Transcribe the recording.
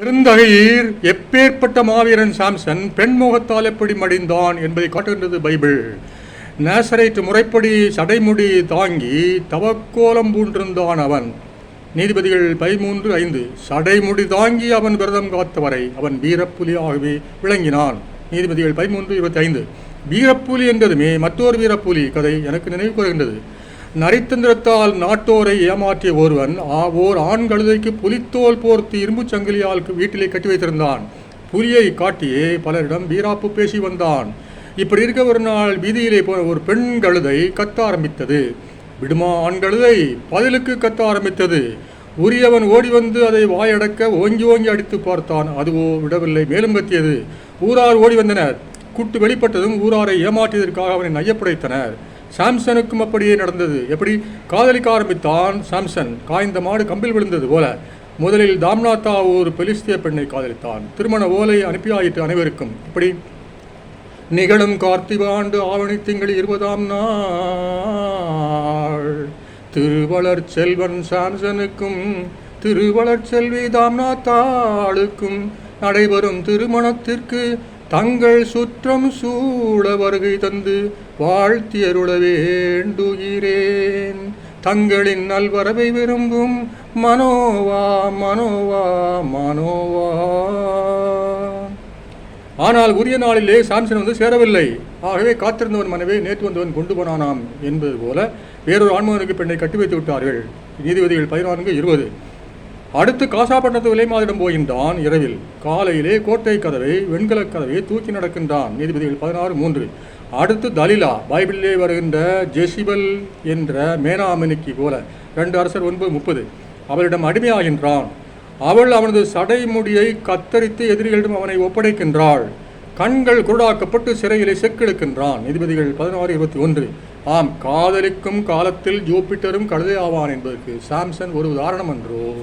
பெருந்தகையீர் எப்பேற்பட்ட மாவீரன் சாம்சன் பெண்முகத்தால் எப்படி மடிந்தான் என்பதை காட்டுகின்றது பைபிள். நேசரைட் முறைப்படி சடைமுடி தாங்கி தவக்கோலம் பூண்டிருந்தான் அவன். நீதிபதிகள் பதிமூன்று ஐந்து சடைமுடி தாங்கி அவன் விரதம் காத்தவரை அவன் வீரப்புலியாகவே விளங்கினான். நீதிபதிகள் பதிமூன்று இருபத்தி ஐந்து வீரப்புலி என்றதுமே மற்றொரு வீரப்புலி கதை எனக்கு நினைவு கூறுகின்றது. நரித்தந்திரத்தால் நாட்டோரை ஏமாற்றிய ஒருவன் ஆ- ஓர் ஆண் கழுதைக்கு புலித்தோல் போர்த்து இரும்புச் சங்கிலியால் வீட்டிலே கட்டி வைத்திருந்தான். புலியை காட்டியே பலரிடம் வீராப்பு பேசி வந்தான். இப்படி இருக்க ஒரு நாள் வீதியிலே போன ஒரு பெண் கழுதை கத்த ஆரம்பித்தது. விடுமா ஆண் கழுதை? பதிலுக்கு கத்த ஆரம்பித்தது. உரியவன் ஓடி வந்து அதை வாயடக்க ஓங்கி ஓங்கி அடித்து பார்த்தான். அதுவோ விடவில்லை மேலும் கத்தியது. ஊரார் ஓடி வந்தனர். கூட்டு வெளிப்பட்டதும் ஊராரை ஏமாற்றியதற்காக அவனை நையப்படைத்தனர். சாம்சனுக்கும் அப்படியே நடந்தது. எப்படி? காதலிக்க ஆரம்பித்தான் சாம்சன். காய்ந்த மாடு கம்பில் விழுந்தது போல. முதலில் தாம்நாத்தா ஒரு பெலிஸ்திய பெண்ணை காதலித்தான். திருமண ஓலை அனுப்பியாயிற்று அனைவருக்கும். இப்படி நிகழும் கார்த்திகாண்டு ஆவணி திங்கள் இருபதாம் நாள். திருவளர் செல்வன் சாம்சனுக்கும் திருவளர் செல்வி தாம்நாத்தாளுக்கும் நடைபெறும் திருமணத்திற்கு தங்கள் சுற்றம் சூழ வருகை தந்து வாழ்த்தியருள வேண்டுகிறேன். தங்களின் நல்வரவை விரும்பும் மனோவா மனோவா மனோவா. ஆனால் உரிய நாளிலே சாம்சன் வந்து சேரவில்லை. ஆகவே காத்திருந்தவன் மனைவி நேற்று வந்தவன் கொண்டு போனானாம் என்பது போல வேறொரு ஆண்மகனுக்கு பெண்ணை கட்டி வைத்து விட்டார்கள். நீதிபதிகள் பதினான்கு இருபது. அடுத்து காசாப்பட்டினத்து விலைமாதிடம் போகின்றான் இரவில். காலையிலே கோட்டை கதவை வெண்கலக் கதவை தூக்கி நடக்கின்றான். நீதிபதிகள் பதினாறு மூன்று. அடுத்து தலிலா பைபிளிலே வருகின்ற ஜெசிபல் என்ற மேனாமினிக்கு போல. ரெண்டு அரசர் ஒன்பது முப்பது. அவளிடம் அடிமையாகின்றான். அவள் அவனது சடைமுடியை கத்தரித்து எதிரிகளிடம் அவனை ஒப்படைக்கின்றாள். கண்கள் குருடாக்கப்பட்டு சிறையிலே செக்கெடுக்கின்றான் நீதிபதிகள் பதினாறு இருபத்தி ஒன்று. ஆம் காதலிக்கும் காலத்தில் ஜூபிட்டரும் கழுதை ஆவான் என்பதற்கு சாம்சன் ஒரு உதாரணம் என்றோ?